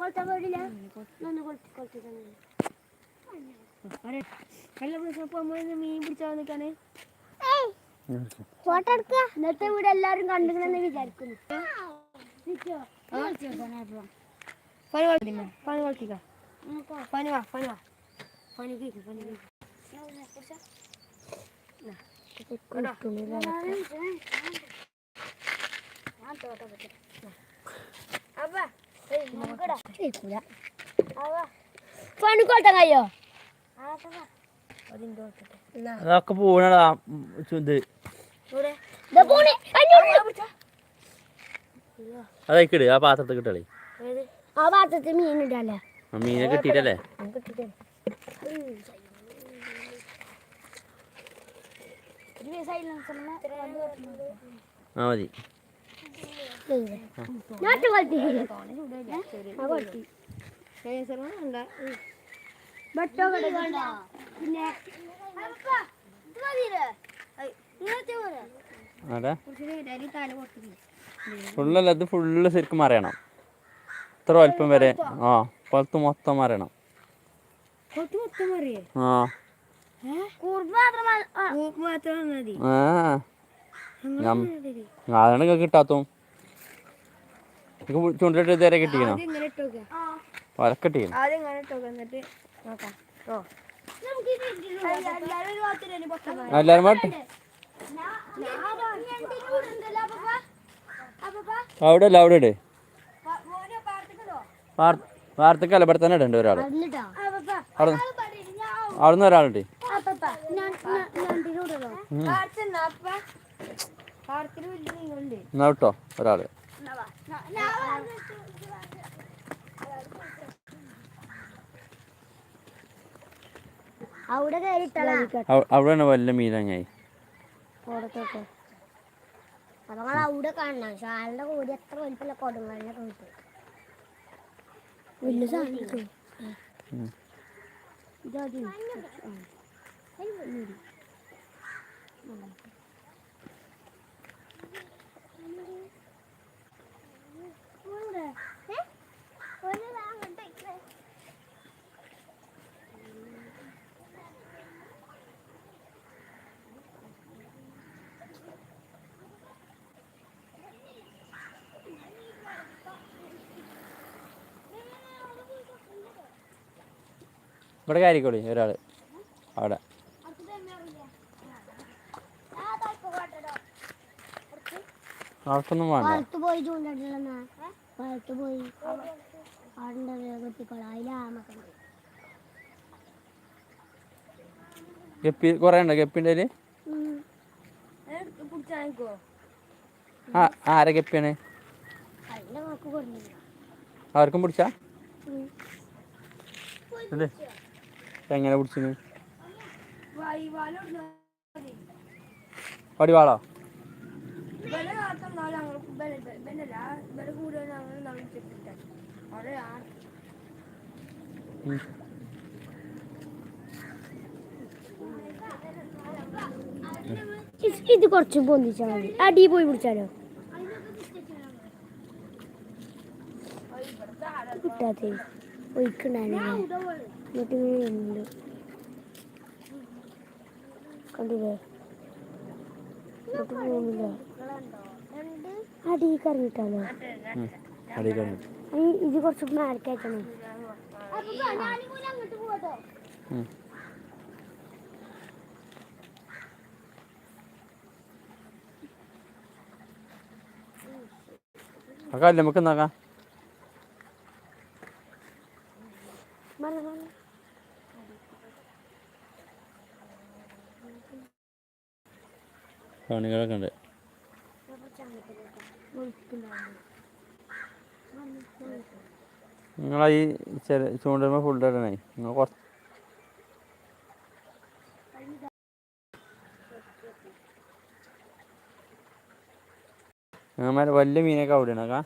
കൊളുത്താൻ പാടില്ല ഒന്ന് കൊളുത്തി കൊളുത്തി മീൻ പിടിച്ചാൽ നിൽക്കാനേ ഫോട്ടോ എടുക്കുക ഇന്നത്തെ വീട് എല്ലാരും കണ്ടിക്കണെന്ന് വിചാരിക്കുന്നു പനി വളർത്തിമ്മ പനി വളർത്തിക്ക പനി വാ പനി വാ പനി കേക്ക് പനി കേക്ക് പണി അതൊക്കെ പോണടാ ഇത് അതേക്കിട് ആ പാത്രത്തിൽ കിട്ടളേ ആ പാത്രത്തിൽ മീൻ ഇടല്ലേ? മീനെ കിട്ടിയിട്ടല്ലേ ആ മതി. പിന്നെ അതെ ഫുള്ളല്ല ഇത് ഫുള്ള് ശരിക്കും മറിയണം. ഇത്ര അല്പം വരെ ആ കൊളത്ത് മൊത്തം മറിയണം. കൊത്തു മൊത്തം മറിയേ? ആ. അതാണ് കിട്ടാത്തും. ചൂണ്ടിട്ട് ഇതുവരെ കിട്ടിക്കണോ? വലക്ക് കിട്ടിക്കണം പൊട്ടം? പാട്ട് അവിടെ അല്ല അവിടെ ഇടേ. വാർ- വാർത്തക്കല്ല ഇവിടെ തന്നെ ഇടണ്ട് ഒരാൾ അവിടെ അവിടെ നിന്ന് ഒരാളുണ്ട് എന്നാ വിട്ടോ ഒരാൾ അവിടെ വല്ല മീനങ്ങായി പുറത്തൊക്കെ അപ്പൊ നിങ്ങൾ അവിടെ കാണണം. ഷാലിന്റെ കൂടി എത്ര വലിപ്പമില്ല കൊടുങ്ങലിനെ കിട്ടും വലിയ സാധനം. ഇതാദ്യം ഇവിടെ കയറിക്കോളി ഒരാൾ അവിടെ. അവർക്കൊന്നും വേണ്ട. ഗപ്പി കുറേ ഉണ്ടോ ഗപ്പിന്റെ കയ്യിൽ ആ ആരെ ഗപ്പിയാണ്? അവർക്കും പിടിച്ചാ? അല്ലേ എങ്ങനെ പിടിച്ചിന്. ഇസ് ഇത് കുറച്ച് പൊന്തിച്ചാൽ മതി. അടി പോയി പിടിച്ചാലോ? കിട്ടാത്ത. ഒഴിക്കണ്ടായിരുന്നു എന്നിട്ട് ഉണ്ട് കണ്ടില്ലേ പോകുന്നില്ല അടി ഇത് കുറച്ച് മേലക്കയറ്റണം ഉം. ആ കല്ല് നമുക്ക് എന്നാക്കാം പണികളൊക്കെ ഉണ്ട്. നിങ്ങൾ ഈ ചെറിയ ചൂണ്ടുമ്പോൾ ഫുൾ ഇടണേ. നിങ്ങൾ കുറച്ച് ഞങ്ങൾ വലിയ മീനൊക്കെ അവിടെ കാ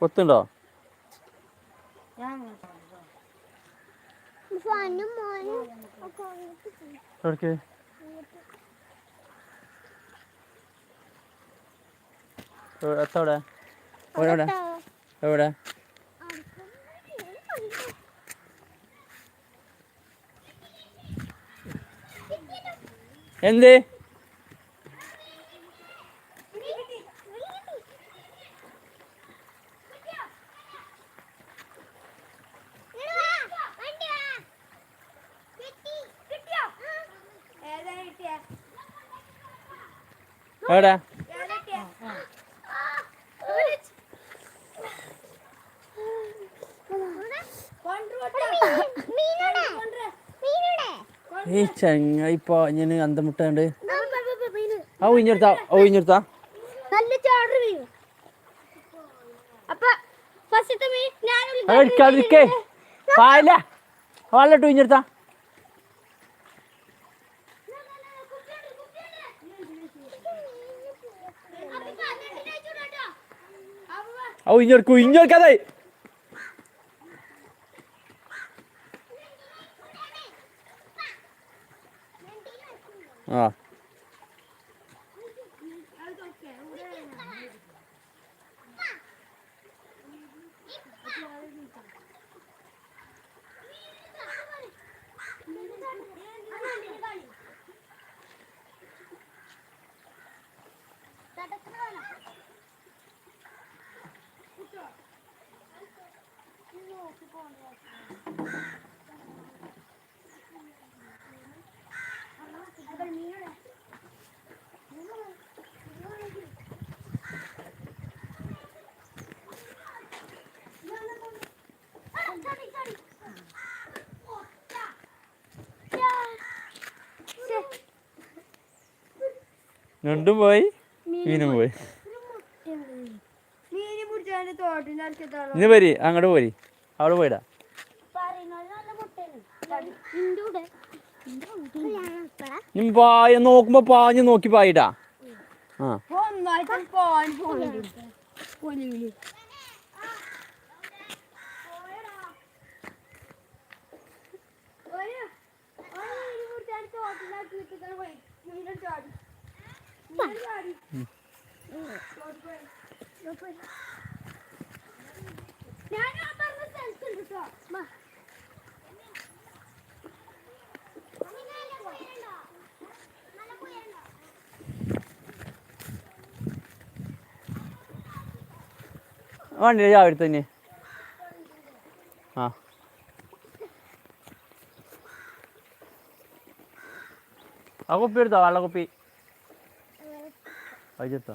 കൊത്തുണ്ടോ ഫാനും മോനും ഒക്കെ എവിടേക്ക് എത്ത എവിടെ എവിടെ എവിടെ? എന്ത് ഏതാ കിട്ടിയ എവിടെ? ഈ കിട്ടിയ ഈ ഞാൻ അന്തമുട്ടാണ്ട് ആ ഒഴിഞ്ഞെടുത്താ ഒഴിഞ്ഞെടുത്താ നല്ല ചാടർ വീഴും അപ്പൊ ഫസ്റ്റത്തെ മീൻ ഞാൻ എടുക്കാതിരിക്കേ പായില്ല വെള്ളം ഒഴിഞ്ഞെടുത്താ ആ ഒഴിഞ്ഞെടുക്കും ഒഴിഞ്ഞെടുക്കാതെ ആ രണ്ടും പോയി? മീനും പോയി. ഇനി വരി അങ്ങോട്ട് പോരി. അവിടെ പോയിടാ. പായ നോക്കുമ്പോ പാഞ്ഞ് നോക്കി പായിടാ. ആ പോവാൻ പോകുന്നുണ്ട് പൊലിവിൽ ഞാൻ ആ പറഞ്ഞ സ്ഥലത്തുണ്ട് കേട്ടോ വണ്ടി അടുത്ത് തന്നെ ആ. ആ കുപ്പി എടുത്തോ വെള്ള കുപ്പി? അയച്ചെടുത്തോ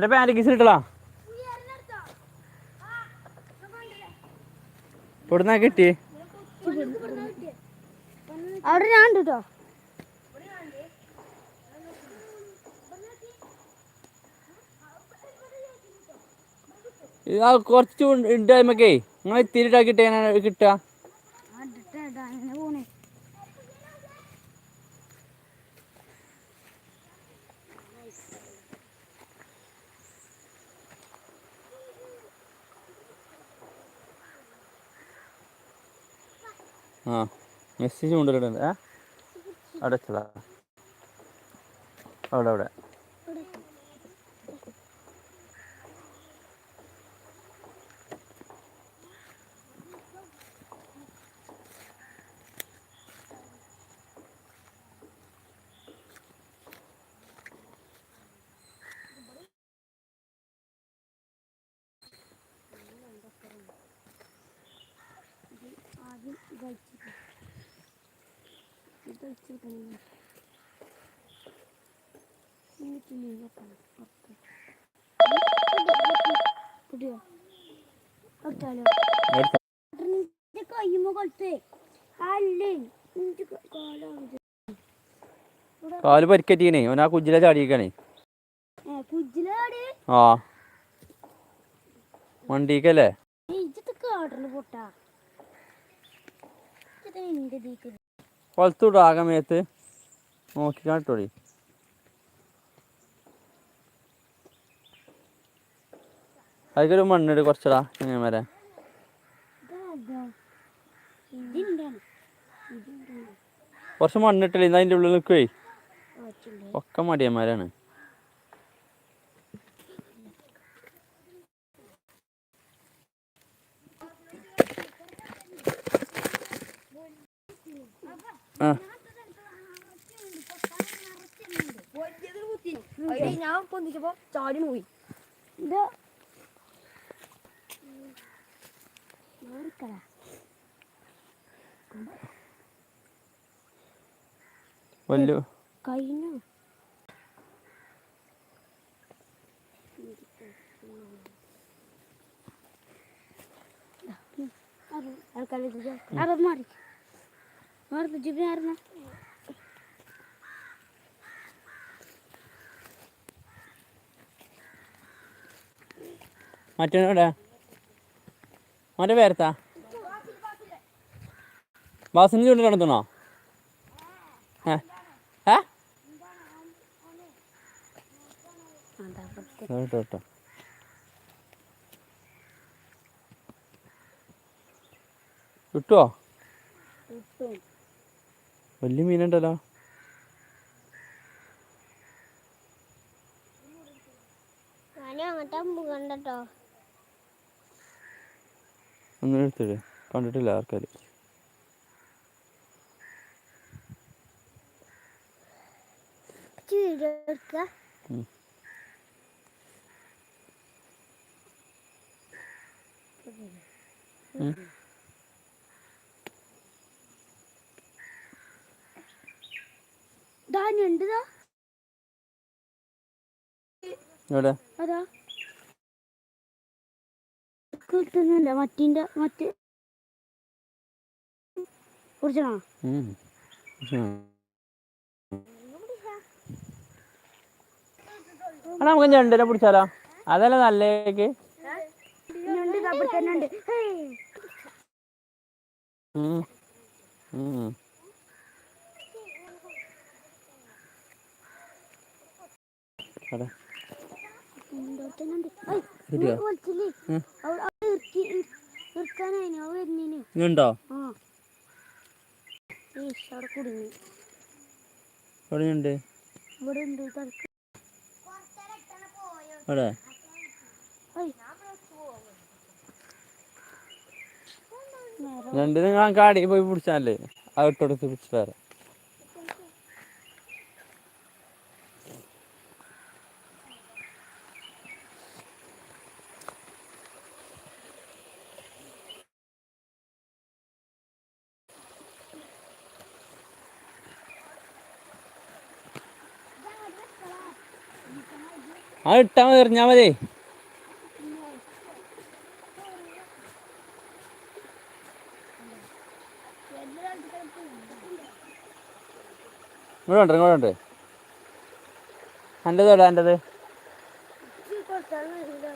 എന്റെ പാന്റ് കിസ് ഇട്ടളാ ഇവിടുന്നാ കിട്ടി അവിടെ ഞാൻ കേട്ടോ കുറച്ച് ഉണ്ടായ്മക്കേ നിങ്ങൾ തിരിട്ടാക്കിട്ട് കിട്ടുക അങ്ങനെ പോണേ ആ മെസ്സേജ് കൊണ്ടുവരുന്നുണ്ട് ഏ? അവിടെ വെച്ചതാ. അവിടെ അവിടെ. ഇത് വെച്ചിട്ടുണ്ട് എന്നിട്ട് നീ വെക്കണം ഓക്കെ കുട്ടിയോ ഒറ്റാലോ എടുത്തോ. നിന്റെ കയ്യുമ്പോ കൊളുത്തേ അല്ലേ നിന്റെ കാലാണ് കാൽ പരിക്കറ്റീനെ ഓൻ ആ കുജില ചാടിയേക്കാണേ ആ വണ്ടിക്കല്ലേ ഇജ്ജത്ത് കാടൽ പൊട്ടാ ഇജ്ജത്ത് നിന്റെ ദീക്ക് കൊളത്തൂട്ടോ ആകെ മേത്ത് നോക്കി കാട്ടോടി അതിക്കൊരു മണ്ണിട് കുറച്ചടാ ഇങ്ങനെ വരെ. കുറച്ച് മണ്ണിട്ടില്ല ഇന്ന് അതിന്റെ ഉള്ളിൽ നിൽക്കുവേ ഒക്കെ മടിയന്മാരാണ് ആ ഞാൻ ചാടി പോയി. ഇത് മാറിക്കളാ വലിയ കഴിഞ്ഞു. ആൾക്കാർ മാറി മാറി ജിബിനെ ആയിരുന്നു മറ്റവനോടെ മറ്റേ പേരത്താ ബാസിന് ചൂണ്ടിൽ നടത്തണോ കേട്ടോ കേട്ടോ. കിട്ടുവോ? വലിയ മീനുണ്ടല്ലോ. ഒന്നും എടുത്തിട്ട് കണ്ടിട്ടില്ല ആൾക്കാർ വീഡിയോ എടുക്കുക ധാന്യുണ്ടതാ എവിടെ? കിട്ടുന്നില്ല മറ്റിന്റെ മറ്റ്. കുറിച്ചാണോ നമുക്ക് ഞണ്ടിനെ പിടിച്ചാലോ? അതല്ല നല്ലേക്ക് അതെ ഉണ്ട്? അവിടെ രണ്ടിന് ഞാൻ കാടി പോയി പിടിച്ചാലേ? അത് ഇട്ടെടുത്ത് പിടിച്ചിട്ട് വരാം ആ ഇട്ടാ മതി എറിഞ്ഞാ മതി. ഇങ്ങോട്ട് ഇങ്ങോട്ട് എന്റെത് എവിടെ എന്റെത് ഇച്ചിരി കുറച്ചാൽ മതി. ഇത്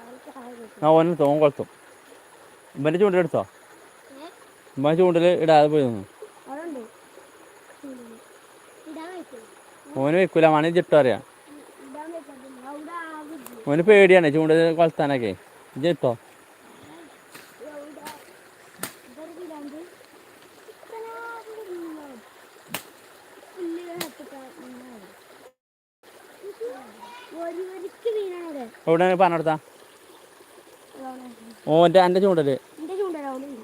ആൾക്ക് ആകെ. ആ ഓനെ തോൻ കൊളുത്തും. ഇവന്റെ ചൂണ്ടിലെടുത്തോ ഇവൻ ചൂണ്ടിൽ ഇടാതെ പോയി ഉണ്ട്. പറ്റും ഓന് വെക്കൂല മണി ചിട്ടോ അറിയാം ഇടാൻ പറ്റില്ല അവിടെ ആകെ ഇല്ല. ഓന് പേടിയാണ് ചൂണ്ട കൊളത്താനൊക്കെ ജിട്ടോ എവിടെ? ഇവർക്ക് ഇടാണ്ട് ഇത്തനാട് മീനാണ്. പുല്ല് നട്ടിട്ടാ മീനാണ്. ഒരു വരിക്ക് മീനാണ് അവിടെ. എവിടെ പറഞ്ഞെടുത്താ. ഓന്റെ എന്റെ ചൂണ്ടല അവിടെ ഉണ്ട്.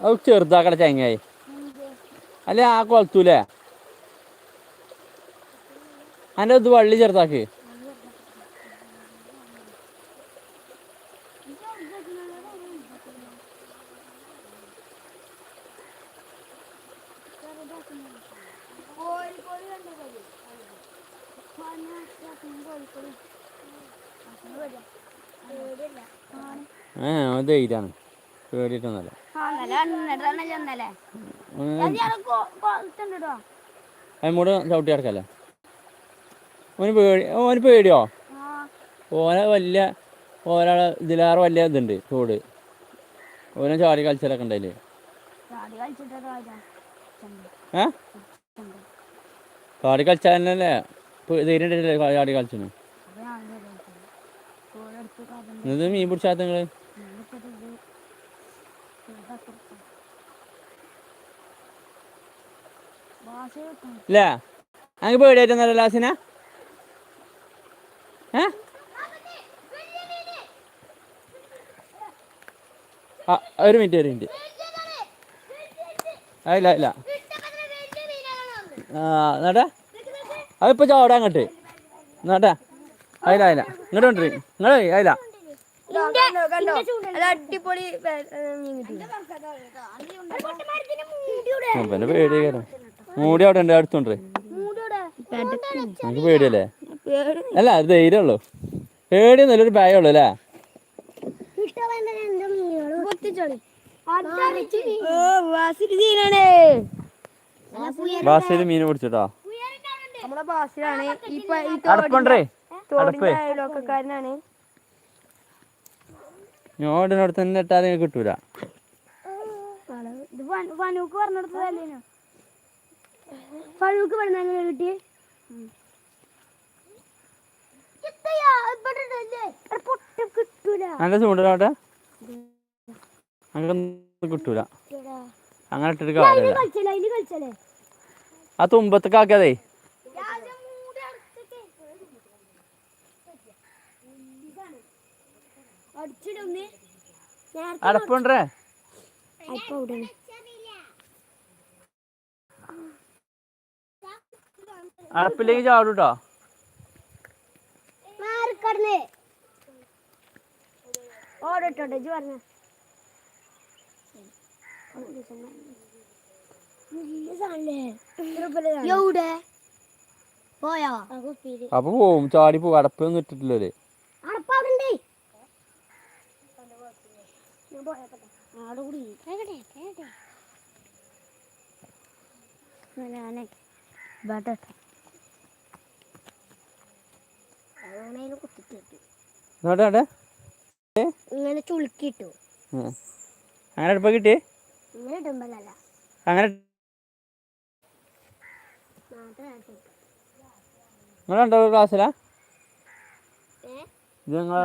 അത് ചെറുതാക്കട ചങ്ങായി. അല്ലെ ആ കൊളത്തൂലേ? അതിന്റെ ഇത് വള്ളി ചെറുതാക്ക്. ഏ അതിമൂട് ചവിട്ടി കിടക്കല്ലേ ഓന് പേടി ഓന് പേടിയോ? ഓനെ വലിയ ഓരാളെ ഇതിലാറ് വലിയ ഇതുണ്ട് തോട്. ഓനെ ചാടി കളിച്ചാലൊക്കെ ഉണ്ടായില്ലേ ഏ? ചാടി കളിച്ചാലല്ലേ? ധൈര്യം ഉണ്ടല്ലേ? ചാടി കളിച്ചു ഇത് മീൻ പിടിച്ചാത്ത നിങ്ങൾ? ഇല്ല. അങ്ങ് പേടിയായിട്ടൊന്നല്ല ലാസിന. ഒരു മിനിറ്റ് ഒരു മിനിറ്റ്. ഇല്ല ഇല്ല. ആ എന്നാട്ടാ അതിപ്പോ ചാടാ അങ്ങോട്ട്. എന്നാട്ടാ? അതില അതില ഇങ്ങോട്ട് കൊണ്ടുവരും നിങ്ങൾ അതില കണ്ടോ കണ്ടോ അത് അടിപൊളി വെ- ഏ, മീൻ കിട്ടി. പിന്നെ പേടി മൂടി അവിടെ ഉണ്ട് അടുത്തുണ്ട്. നമുക്ക് പേടിയല്ലേ? അല്ല അത് ധൈര്യമുള്ളൂ പേടിയൊന്നുമില്ല ഒരു ഭയമുള്ളൂ അല്ലേ? ഓ വാസിരി സീനാണ് ബാസിൽ മീൻ പിടിച്ചിട്ടോ? നമ്മളെ ബാസിലാണ് ഈ പ- ഈ അടപ്പുണ്ടേ തോടിന്റെ അടപ്പേ. അയലോക്കക്കാരനാണ് ഞോടിനോട് തന്നെ ഇട്ടാതെ കിട്ടൂല. ഫനൂക്ക് ഫനൂക്ക് പറഞ്ഞ നല്ല ചൂണ്ടോട്ടെ അങ്ങനെ കിട്ടൂല. അങ്ങനെ ഇട്ടിട്ട് ആ തുമ്പത്തൊക്കെ ആക്കിയതേ അടപ്പുണ്ടേ അടപ്പിലേക്ക് ചാടൂട്ടോ? ഓടിട്ടോട്ടെ ഇജ്ജ് പറഞ്ഞ. അപ്പൊ പോവും. ചാടി പോവും. അടപ്പൊന്നും ഇട്ടിട്ടില്ലേ ഞാനേ ഇങ്ങനെ ചുളുക്കിട്ടു അങ്ങനെ അടുപ്പ കിട്ടി അങ്ങനെ നിങ്ങളുണ്ടോ ക്ലാസ്സിലാ ഇത് നിങ്ങളെ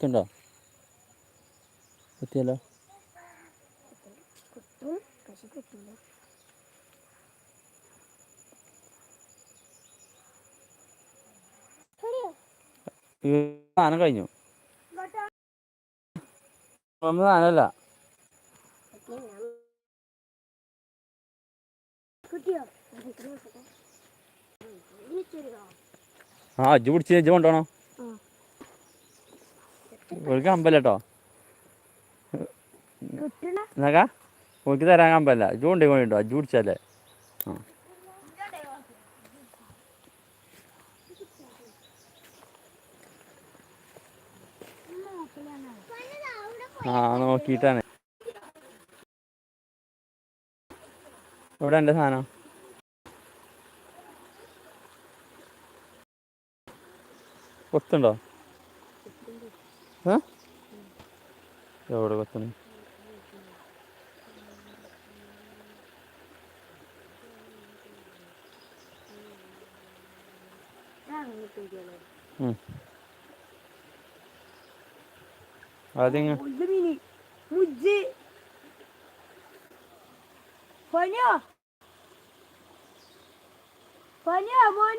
കുത്തുണ്ടോ കുത്തിയല്ലോ ആന സാധനം കഴിഞ്ഞു. ആനല്ല സാധനമല്ല. ആ അജ്ജ് പിടിച്ച് അജ്ജ് കൊണ്ടുപോകണം? ഒരു കമ്പല്ല കേട്ടോ എന്നാക്കാ? ഓർക്ക് തരാൻ കമ്പല്ല അജു കൊണ്ടേ കൊണ്ടോ അജു കുടിച്ചല്ലേ ആ. ആ നോക്കിയിട്ടാണ്. ഇവിടെ എന്റെ സാധനം? കൊത്തുണ്ടോ ഏ എവിടെ കൊത്തണ? അതിങ്ങ മുജ്ജ്. പനിയോ? പനിയോ